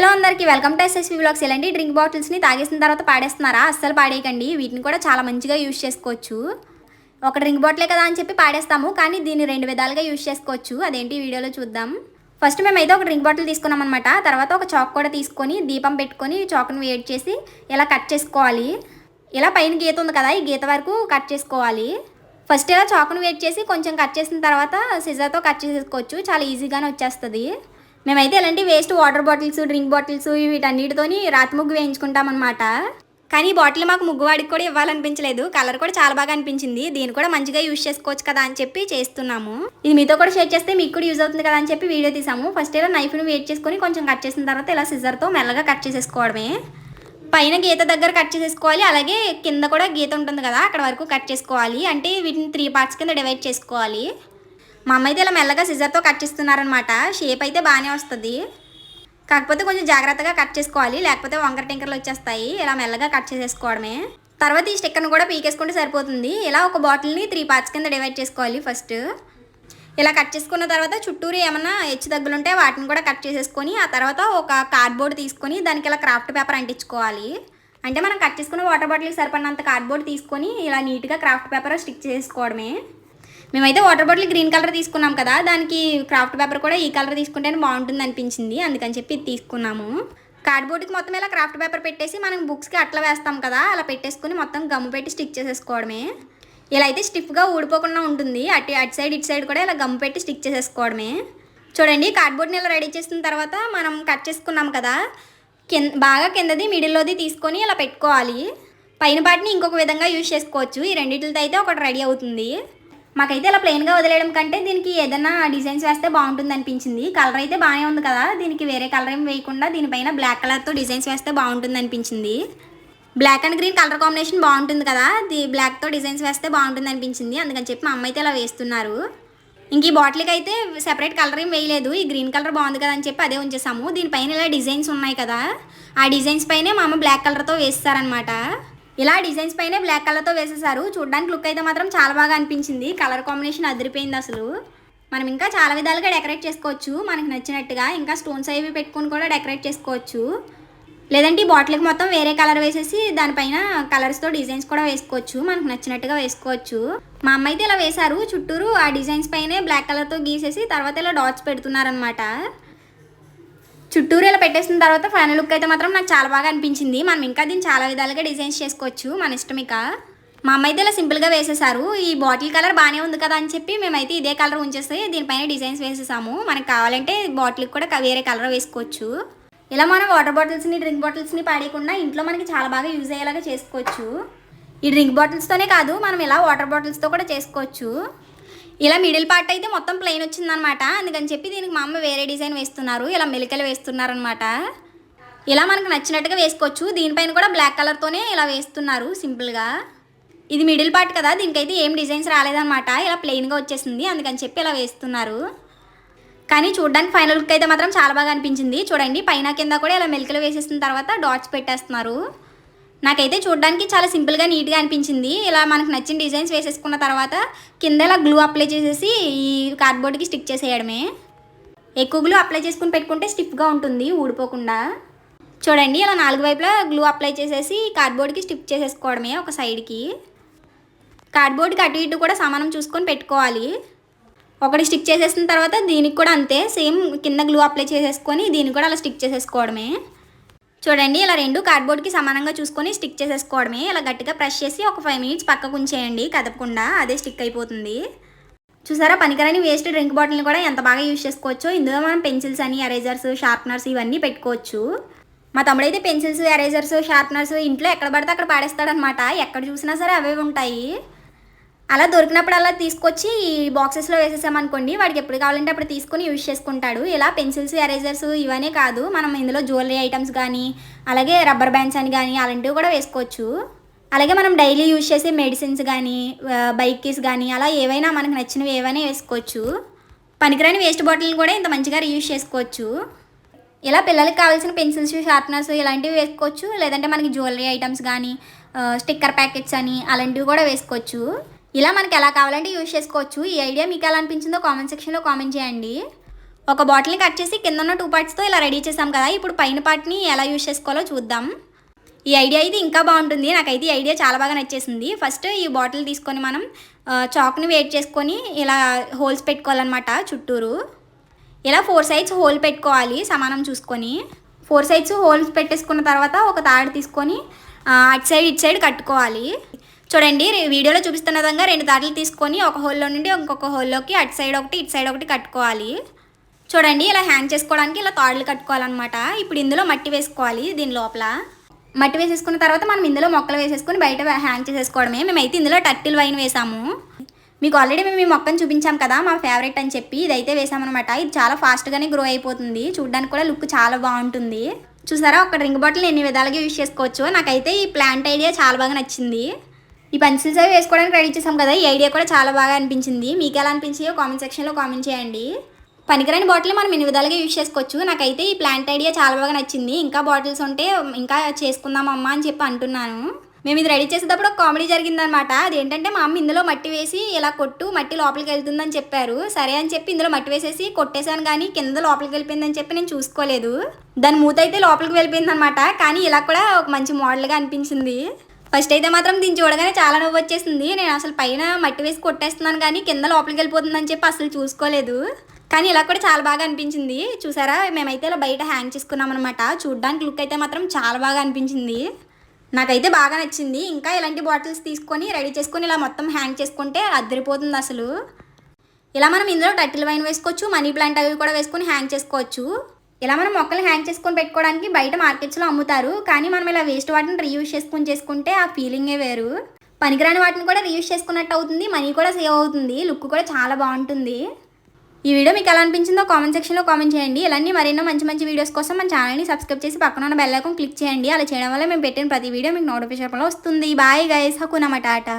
Hello అందరికీ welcome to SSV blogs ఇలాంటి drink బాటిల్స్ని తాగేసిన తర్వాత పాడేస్తున్నారా? అస్సలు పాడేయకండి. వీటిని కూడా చాలా మంచిగా యూజ్ చేసుకోవచ్చు. ఒక డ్రింక్ బాటిలే కదా అని చెప్పి పాడేస్తాము. కానీ దీన్ని రెండు విధాలుగా యూజ్ చేసుకోవచ్చు. అదేంటి వీడియోలో చూద్దాం. ఫస్ట్ మేమైతే ఒక డ్రింక్ బాటిల్ తీసుకున్నాం అనమాట తర్వాత ఒక చాక్ కూడా తీసుకొని దీపం పెట్టుకొని చాక్ను వేడి చేసి ఇలా కట్ చేసుకోవాలి. ఇలా పైన గీత ఉంది కదా ఈ గీత వరకు కట్ చేసుకోవాలి. ఫస్ట్ ఇలా చాకును వేడి చేసి కొంచెం కట్ చేసిన తర్వాత సిజర్తో కట్ చేసేసుకోవచ్చు. చాలా ఈజీగానే వచ్చేస్తుంది. మేమైతే ఇలాంటి waste water bottles drink bottles వీటన్నిటితోని రాతి ముగ్గు వేయించుకుంటాం అనమాట కానీ ఈ బాటిల్ మాకు ముగ్గు వాడికి కూడా ఇవ్వాలనిపించలేదు. కలర్ కూడా చాలా బాగా అనిపించింది. దీన్ని కూడా మంచిగా యూజ్ చేసుకోవచ్చు కదా అని చెప్పి చేస్తున్నాము. ఇది మీతో కూడా షేర్ చేస్తే మీకు కూడా యూజ్ అవుతుంది కదా అని చెప్పి వీడియో తీసాము. ఫస్ట్ ఇలా నైఫ్ని వేట్ చేసుకొని కొంచెం కట్ చేసిన తర్వాత ఇలా సిజర్తో మెల్లగా కట్ చేసేసుకోవడమే. పైన గీత దగ్గర కట్ చేసేసుకోవాలి. అలాగే కింద కూడా గీత ఉంటుంది కదా అక్కడ వరకు కట్ చేసుకోవాలి. అంటే వీటిని త్రీ పార్ట్స్ కింద డివైడ్ చేసుకోవాలి. మా అమ్మ అయితే ఇలా మెల్లగా సిజర్తో కట్ చేస్తున్నారనమాట షేప్ అయితే బాగానే వస్తుంది. కాకపోతే కొంచెం జాగ్రత్తగా కట్ చేసుకోవాలి. లేకపోతే వంకర టింకర్లు వచ్చేస్తాయి. ఇలా మెల్లగా కట్ చేసేసుకోవడమే. తర్వాత ఈ స్టిక్కర్ను కూడా పీకేసుకుంటే సరిపోతుంది. ఇలా ఒక బాటిల్ని త్రీ పార్ట్స్ కింద డివైడ్ చేసుకోవాలి ఫస్ట్ ఇలా కట్ చేసుకున్న తర్వాత చుట్టూరు ఏమన్నా హెచ్చు తగ్గులుంటే వాటిని కూడా కట్ చేసేసుకొని ఆ తర్వాత ఒక కార్డ్బోర్డ్ తీసుకొని దానికి ఇలా క్రాఫ్ట్ పేపర్ అంటించుకోవాలి. అంటే మనం కట్ చేసుకున్న వాటర్ బాటిల్కి సరిపడినంత కార్డ్బోర్డ్ తీసుకొని ఇలా నీట్గా క్రాఫ్ట్ పేపర్ స్టిక్ చేసుకోవడమే మేమైతే వాటర్ బాటిల్ గ్రీన్ కలర్ తీసుకున్నాం కదా దానికి క్రాఫ్ట్ పేపర్ కూడా ఈ కలర్ తీసుకుంటేనే బాగుంటుంది అనిపించింది. అందుకని చెప్పి తీసుకున్నాము. కార్డ్బోర్డ్కి మొత్తం ఇలా క్రాఫ్ట్ పేపర్ పెట్టేసి మనం బుక్స్కి అట్లా వేస్తాం కదా అలా పెట్టేసుకుని మొత్తం గమ్ము పెట్టి స్టిక్ చేసేసుకోవడమే. ఇలా అయితే స్టిఫ్గా ఊడిపోకుండా ఉంటుంది. అటు అటు సైడ్ ఇటు సైడ్ కూడా ఇలా గమ్ పెట్టి స్టిక్ చేసేసుకోవడమే. చూడండి కార్డ్బోర్డ్ని ఇలా రెడీ చేసిన తర్వాత మనం కట్ చేసుకున్నాం కదా కింద బాగా కిందది మిడిల్లోది తీసుకొని ఇలా పెట్టుకోవాలి. పైన పాటిని ఇంకొక విధంగా యూజ్ చేసుకోవచ్చు. ఈ రెండింటితో అయితే ఒకటి రెడీ అవుతుంది. మాకైతే ఇలా ప్లెయిన్గా వదిలేయడం కంటే దీనికి ఏదైనా డిజైన్స్ వేస్తే బాగుంటుంది అనిపించింది. కలర్ అయితే బాగానే ఉంది కదా దీనికి వేరే కలర్ ఏం వేయకుండా దీనిపైన బ్లాక్ కలర్తో డిజైన్స్ వేస్తే బాగుంటుంది అనిపించింది. Black and green colour combination బాగుంటుంది కదా ది బ్లాక్తో డిజైన్స్ వేస్తే బాగుంటుంది అనిపించింది. అందుకని చెప్పి మా అమ్మ అయితే ఇలా వేస్తున్నారు. ఇంక ఈ బాటిల్కి అయితే సెపరేట్ కలర్ ఏం వేయలేదు. ఈ గ్రీన్ కలర్ బాగుంది కదా అని చెప్పి అదే ఉంచేసాము. దీనిపైన ఇలా డిజైన్స్ ఉన్నాయి కదా ఆ డిజైన్స్ పైనే మా అమ్మ బ్లాక్ కలర్తో వేస్తారనమాట ఇలా డిజైన్స్ పైనే బ్లాక్ కలర్తో వేసేసారు చూడడానికి లుక్ అయితే మాత్రం చాలా బాగా అనిపించింది. కలర్ కాంబినేషన్ అదిరిపోయింది అసలు. మనం ఇంకా చాలా విధాలుగా డెకరేట్ చేసుకోవచ్చు. మనకి నచ్చినట్టుగా ఇంకా స్టోన్స్ అవి పెట్టుకొని కూడా డెకరేట్ చేసుకోవచ్చు. లేదంటే ఈ బాటిల్కి మొత్తం వేరే కలర్ వేసేసి దానిపైన కలర్స్తో డిజైన్స్ కూడా వేసుకోవచ్చు. మనకు నచ్చినట్టుగా వేసుకోవచ్చు. మా అమ్మ అయితే ఇలా వేశారు. చుట్టూరు ఆ డిజైన్స్ పైనే బ్లాక్ కలర్తో గీసేసి తర్వాత ఇలా డాట్స్ పెడుతున్నారనమాట చుట్టూరు ఇలా పెట్టేసిన తర్వాత ఫైనల్ లుక్ అయితే మాత్రం నాకు చాలా బాగా అనిపించింది. మనం ఇంకా దీన్ని చాలా విధాలుగా డిజైన్స్ చేసుకోవచ్చు. మన ఇష్టం ఇక. మా అమ్మ అయితే ఇలా సింపుల్గా వేసేసారు. ఈ బాటిల్ కలర్ బాగానే ఉంది కదా అని చెప్పి మేమైతే ఇదే కలర్ ఉంచేస్తే దీనిపైన డిజైన్స్ వేసేసాము. మనకు కావాలంటే బాటిల్కి కూడా వేరే కలర్ వేసుకోవచ్చు. ఇలా మనం వాటర్ బాటిల్స్ని డ్రింక్ బాటిల్స్ని పాడేయకుండా ఇంట్లో మనకి చాలా బాగా యూజ్ అయ్యేలాగా చేసుకోవచ్చు. ఈ డ్రింక్ బాటిల్స్తోనే కాదు మనం ఇలా వాటర్ బాటిల్స్తో కూడా చేసుకోవచ్చు. ఇలా మిడిల్ పార్ట్ అయితే మొత్తం ప్లెయిన్ వచ్చిందనమాట అందుకని చెప్పి దీనికి మా అమ్మ వేరే డిజైన్ వేస్తున్నారు. ఇలా మెలికలు వేస్తున్నారనమాట ఇలా మనకు నచ్చినట్టుగా వేసుకోవచ్చు. దీనిపైన కూడా బ్లాక్ కలర్తోనే ఇలా వేస్తున్నారు సింపుల్గా ఇది మిడిల్ పార్ట్ కదా దీనికైతే ఏం డిజైన్స్ రాలేదనమాట ఇలా ప్లెయిన్గా వచ్చేసింది. అందుకని చెప్పి ఇలా వేస్తున్నారు. కానీ చూడడానికి ఫైనల్ లుక్ అయితే మాత్రం చాలా బాగా అనిపించింది. చూడండి పైన కింద కూడా ఇలా మెలికలు వేసేసిన తర్వాత డాట్స్ పెట్టేస్తున్నారు. నాకైతే చూడడానికి చాలా సింపుల్గా నీట్గా అనిపించింది. ఇలా మనకు నచ్చిన డిజైన్స్ వేసేసుకున్న తర్వాత కింద ఇలా గ్లూ అప్లై చేసేసి ఈ కార్డ్బోర్డ్కి స్టిక్ చేసేయడమే. ఎక్కువ గ్లూ అప్లై చేసుకుని పెట్టుకుంటే స్టిఫ్గా ఉంటుంది ఊడిపోకుండా. చూడండి ఇలా నాలుగు వైపులా గ్లూ అప్లై చేసేసి కార్డ్బోర్డ్కి స్టిక్ చేసేసుకోవడమే ఒక సైడ్కి. కార్డ్బోర్డ్కి అటు ఇటు కూడా సమానం చూసుకొని పెట్టుకోవాలి. ఒకటి స్టిక్ చేసేసిన తర్వాత దీనికి కూడా అంతే సేమ్ కింద గ్లూ అప్లై చేసేసుకొని దీన్ని కూడా అలా స్టిక్ చేసేసుకోవడమే. చూడండి ఇలా రెండు కార్డ్బోర్డ్కి సమానంగా చూసుకొని స్టిక్ చేసేసుకోవడమే. ఇలా గట్టిగా ప్రెస్ చేసి ఒక ఫైవ్ మినిట్స్ పక్కకు ఉంచేయండి కదపకుండా అదే స్టిక్ అయిపోతుంది. చూసారా పనికిరాని వేస్ట్ డ్రింక్ బాటిల్ని కూడా ఎంత బాగా యూజ్ చేసుకోవచ్చో. ఇందులో మనం పెన్సిల్స్ అని ఎరేజర్స్ షార్ప్నర్స్ ఇవన్నీ పెట్టుకోవచ్చు. మా తమ్ముడైతే పెన్సిల్స్ ఎరేజర్స్ షార్ప్నర్స్ ఇంట్లో ఎక్కడ పడితే అక్కడ పాడేస్తాడనమాట. ఎక్కడ చూసినా సరే అవే ఉంటాయి. అలా దొరికినప్పుడు అలా తీసుకొచ్చి ఈ బాక్సెస్లో వేసేసామనుకోండి వాడికి ఎప్పుడు కావాలంటే అప్పుడు తీసుకొని యూజ్ చేసుకుంటాడు. ఇలా పెన్సిల్స్ ఎరేజర్స్ ఇవనే కాదు మనం ఇందులో జ్యువెలరీ ఐటమ్స్ కానీ అలాగే రబ్బర్ బ్యాండ్స్ అని కానీ అలాంటివి కూడా వేసుకోవచ్చు. అలాగే మనం డైలీ యూజ్ చేసే మెడిసిన్స్ కానీ బైక్ కీస్ కానీ అలా ఏవైనా మనకు నచ్చినవి ఏవైనా వేసుకోవచ్చు. పనికిరాని వేస్ట్ బాటిల్ని కూడా ఇంత మంచిగా రీయూజ్ చేసుకోవచ్చు. ఇలా పిల్లలకి కావాల్సిన పెన్సిల్స్ షార్ప్నర్స్ ఇలాంటివి వేసుకోవచ్చు. లేదంటే మనకి జ్యువెలరీ ఐటమ్స్ కానీ స్టిక్కర్ ప్యాకెట్స్ అని అలాంటివి కూడా వేసుకోవచ్చు. ఇలా మనకి ఎలా కావాలంటే యూజ్ చేసుకోవచ్చు. ఈ ఐడియా మీకు ఎలా అనిపించిందో కామెంట్ సెక్షన్లో కామెంట్ చేయండి. ఒక బాటిల్ని కట్ చేసి కింద ఉన్న టూ పార్ట్స్తో ఇలా రెడీ చేసాం కదా ఇప్పుడు పైన పార్ట్ని ఎలా యూజ్ చేసుకోవాలో చూద్దాం. ఈ ఐడియా అయితే ఇంకా బాగుంటుంది. నాకైతే ఈ ఐడియా చాలా బాగా నచ్చేసింది. ఫస్ట్ ఈ బాటిల్ తీసుకొని మనం చాక్ని వెయిట్ చేసుకొని ఇలా హోల్స్ పెట్టుకోవాలన్నమాట చుట్టూరు. ఇలా ఫోర్ సైడ్స్ హోల్ పెట్టుకోవాలి సమానం చూసుకొని. ఫోర్ సైడ్స్ హోల్స్ పెట్టేసుకున్న తర్వాత ఒక తాడు తీసుకొని అటు సైడ్ ఇటు సైడ్ కట్టుకోవాలి. చూడండి వీడియోలో చూపిస్తున్న విధంగా రెండు తాటలు తీసుకొని ఒక హోల్లో నుండి ఇంకొక హోల్లోకి అటు సైడ్ ఒకటి ఇటు సైడ్ ఒకటి కట్టుకోవాలి. చూడండి ఇలా హ్యాంగ్ చేసుకోవడానికి ఇలా తాడులు కట్టుకోవాలన్నమాట. ఇప్పుడు ఇందులో మట్టి వేసుకోవాలి దీని లోపల. మట్టి వేసేసుకున్న తర్వాత మనం ఇందులో మొక్కలు వేసేసుకుని బయట హ్యాంగ్ చేసేసుకోవడమే. మేమైతే ఇందులో టర్టిల్ వైన్ వేసాము. మీకు ఆల్రెడీ మేము ఈ మొక్కను చూపించాం కదా మా ఫేవరెట్ అని చెప్పి ఇదైతే వేసామన్నమాట. ఇది చాలా ఫాస్ట్గానే గ్రో అయిపోతుంది. చూడడానికి కూడా లుక్ చాలా బాగుంటుంది. చూసారా ఒక డ్రింక్ బాటిల్ ఎన్ని విధాలుగా యూజ్ చేసుకోవచ్చు. నాకైతే ఈ ప్లాంట్ ఐడియా చాలా బాగా నచ్చింది. ఈ పెన్సిల్స్ అవి వేసుకోవడానికి రెడీ చేసాం కదా ఈ ఐడియా కూడా చాలా బాగా అనిపించింది. మీకు ఎలా అనిపించిందో కామెంట్ సెక్షన్లో కామెంట్ చేయండి. పనికిరాని బాటిల్ మనం ఎన్ని విధాలుగా యూజ్ చేసుకోవచ్చు. నాకైతే ఈ ప్లాంట్ ఐడియా చాలా బాగా నచ్చింది. ఇంకా బాటిల్స్ ఉంటే ఇంకా చేసుకుందామమ్మా అని చెప్పి అంటున్నాను. మేము ఇది రెడీ చేసేటప్పుడు ఒక కామెడీ జరిగిందనమాట. అదేంటంటే మా అమ్మ ఇందులో మట్టి వేసి ఇలా కొట్టు మట్టి లోపలికి వెళ్తుందని చెప్పారు. సరే అని చెప్పి ఇందులో మట్టి వేసేసి కొట్టేశాను కానీ కింద లోపలికి వెళ్ళిపోయిందని చెప్పి నేను చూసుకోలేదు. దాని మూత అయితే లోపలికి వెళ్ళిపోయింది అనమాట కానీ ఇలా కూడా ఒక మంచి మోడల్గా అనిపించింది. ఫస్ట్ అయితే మాత్రం దీన్ని చూడగానే చాలా నవ్వు వచ్చేసింది. నేను అసలు పైన మట్టి వేసి కొట్టేస్తున్నాను కానీ కింద లోపలికి వెళ్ళిపోతుందని చెప్పి అసలు చూసుకోలేదు. కానీ ఇలా కూడా చాలా బాగా అనిపించింది. చూసారా? మేమైతే ఇలా బయట హ్యాంగ్ చేసుకున్నాం అనమాట చూడడానికి లుక్ అయితే మాత్రం చాలా బాగా అనిపించింది. నాకైతే బాగా నచ్చింది. ఇంకా ఇలాంటి బాటిల్స్ తీసుకొని రెడీ చేసుకొని ఇలా మొత్తం హ్యాంగ్ చేసుకుంటే అద్దరిపోతుంది అసలు. ఇలా మనం ఇందులో టర్టిల్ వైన్ వేసుకోవచ్చు మనీ ప్లాంట్ అవి కూడా వేసుకొని హ్యాంగ్ చేసుకోవచ్చు. ఇలా మనం మొక్కలు హ్యాంగ్ చేసుకొని పెట్టుకోవడానికి బయట మార్కెట్స్లో అమ్ముతారు. కానీ మనం ఇలా వేస్ట్ వాటిని రీయూజ్ చేసుకొని చేసుకుంటే ఆ ఫీలింగే వేరు. పనికిరాని వాటిని కూడా రీయూజ్ చేసుకున్నట్టు అవుతుంది. మనీ కూడా సేవ్ అవుతుంది. లుక్ కూడా చాలా బాగుంటుంది. ఈ వీడియో మీకు ఎలా అనిపించిందో కామెంట్ సెక్షన్లో కామెంట్ చేయండి. ఇలాంటి మరెన్నో మంచి మంచి వీడియోస్ కోసం మన ఛానల్ని సబ్స్క్రైబ్ చేసి పక్కన ఉన్న బెల్ ఐకాన్ క్లిక్ చేయండి. అలా చేయడం వల్ల మేము పెట్టిన ప్రతి వీడియో మీకు నోటిఫికేషన్లో వస్తుంది. Bye guys. ఆట